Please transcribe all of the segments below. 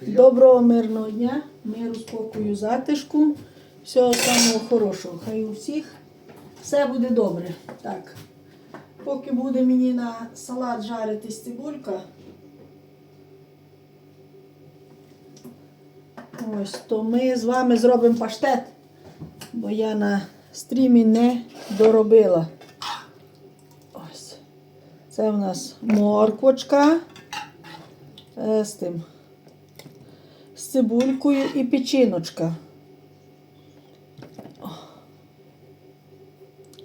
Доброго мирного дня, миру, спокою, затишку. Всього самого хорошого. Хай у всіх все буде добре. Так. Поки буде мені на салат жаритись цибулька. Ось, то ми з вами зробимо паштет, бо я на стрімі не доробила. Ось. Це в нас морквочка е, з тим цибулькою і печіночка.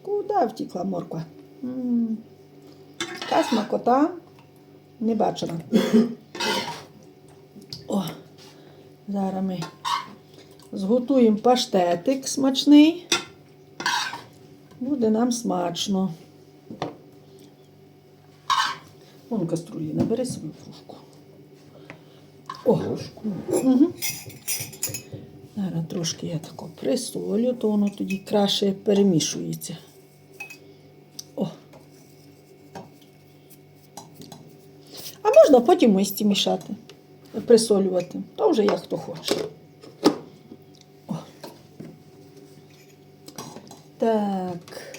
Куди втікла морква? Така смакота не бачила. О, зараз ми зготуємо паштетик смачний. Буде нам смачно. Вон каструлі, набери свою кружку. О, Угу. Зараз трошки я тако присолю, то воно тоді краще перемішується. О. А можна потім мисті мішати, присолювати. То вже як хто хоче. О. Так.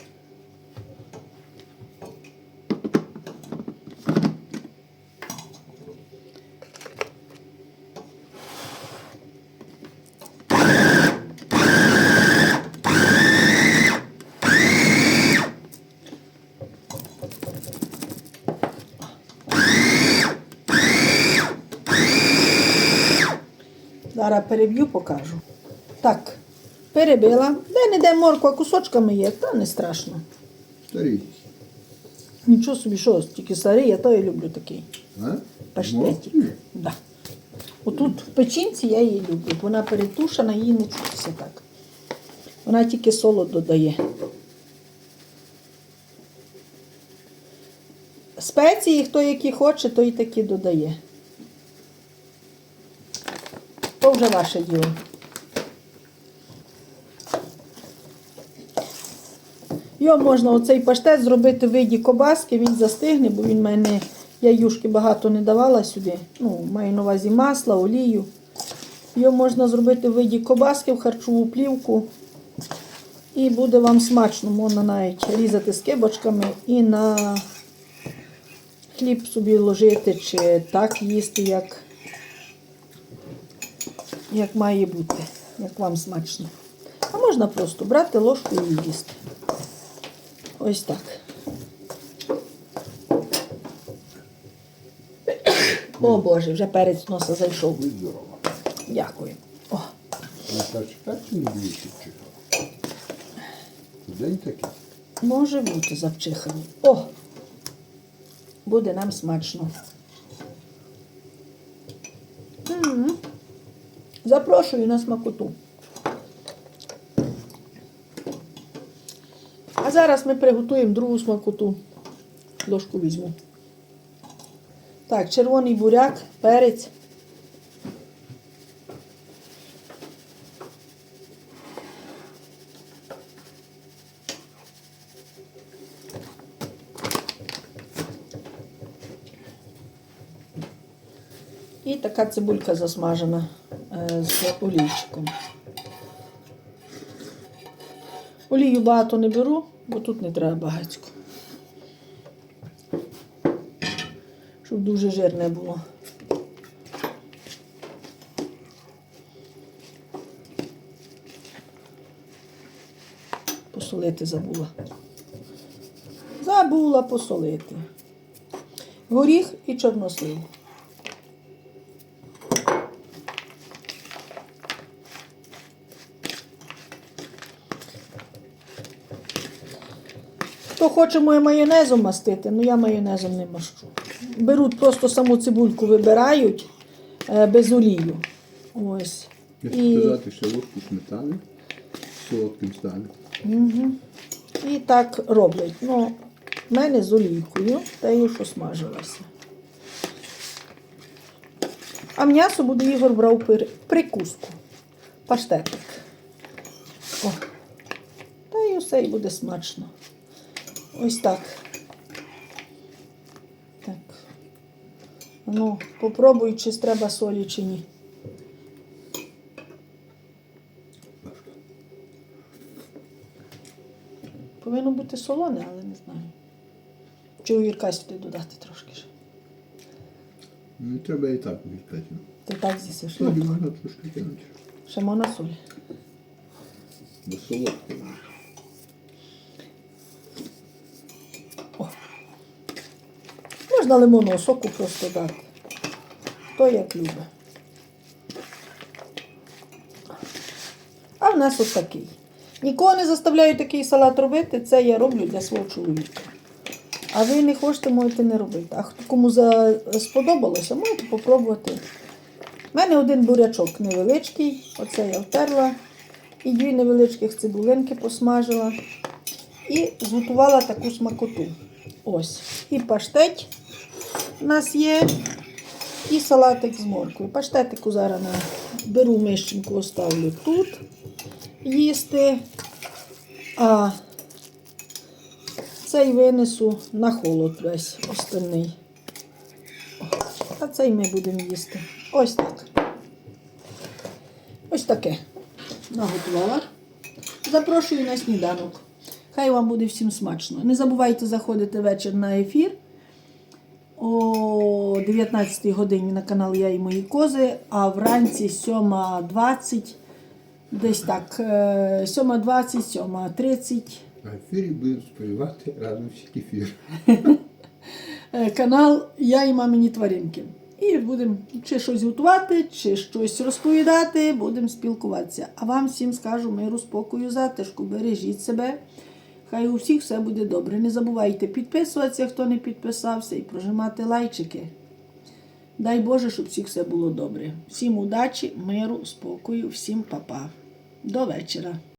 Зараз переб'ю, покажу. Так, перебила. Де не де морква кусочками є, та не страшно. Старий. Нічого собі, що, тільки старий, я то і люблю такий А? паштетик. Да. Отут в печінці я її люблю. Вона перетушена, її не чутися так. Вона тільки солод додає. Спеції, хто які хоче, той такі додає. То вже ваше діло. Його можна оцей паштет зробити в виді кобаски, він застигне, бо він мене, я юшки багато не давала сюди. Ну, маю на увазі масло, олію. Його можна зробити в виді кобаски в харчову плівку. І буде вам смачно, можна навіть різати скибочками і на хліб собі ложити, чи так їсти, як, як має бути, як вам смачно. А можна просто брати ложку і їсти. Ось так. О Боже, вже перець носа зайшов. Дякую. О? День такий. може бути завчихані. О! Буде нам смачно. Запрошую на смакоту. А зараз ми приготуємо другу смакоту. Ложку візьму. Так, червоний буряк, перець. І така цибулька засмажена з олійчиком. Олію багато не беру, бо тут не треба багатько. Щоб дуже жирне було. Посолити забула. Забула посолити. Горіх і чорнослив. Хто хоче моє майонезом мастити, ну я майонезом не мащу. Беруть просто саму цибульку, вибирають е, без олію. Ось. Якщо І, сказати, ще ложку сметани солодким стане. і так роблять. Ну, в мене з олійкою, та й що смажилася. А м'ясо буде Ігор брав прикуску. Паштетик. О. Та й усе і буде смачно. Ось так. Так. Ну, попробуй, чи треба солі, чи ні. Повинно бути солоне, але не знаю. Чи огірка сюди додати трошки ще. Ну, треба і так відкати. Ти так з'їсиш. Солі Ну, можна трошки кинути. ще можна солі. Бо солодке. Можна лимонного соку просто дати. Хто як любить. А в нас ось такий. Нікого не заставляю такий салат робити, це я роблю для свого чоловіка. А ви не хочете, можете не робити. А хто кому сподобалося, можете попробувати. У мене один бурячок невеличкий, оце я втерла. І дві невеличких цибулинки посмажила. І зготувала таку смакоту. Ось. І паштеть у нас є. І салатик з морквою. Паштетику зараз беру мищенку, оставлю тут їсти. А цей винесу на холод весь остальний. А цей ми будемо їсти. Ось так. Ось таке. Наготувала. Запрошую на сніданок. Хай вам буде всім смачно. Не забувайте заходити вечір на ефір о 19 годині на канал Я і мої кози, а вранці 7.20, десь так, е, 7.20, 7.30. А ефірі будемо споживати разом всі кефір. е, канал Я і мамині тваринки. І будемо чи щось готувати, чи щось розповідати, будемо спілкуватися. А вам всім скажу миру, спокою, затишку, бережіть себе. Хай у всіх все буде добре. Не забувайте підписуватися, хто не підписався, і прожимати лайчики. Дай Боже, щоб всіх все було добре. Всім удачі, миру, спокою, всім па-па. До вечора.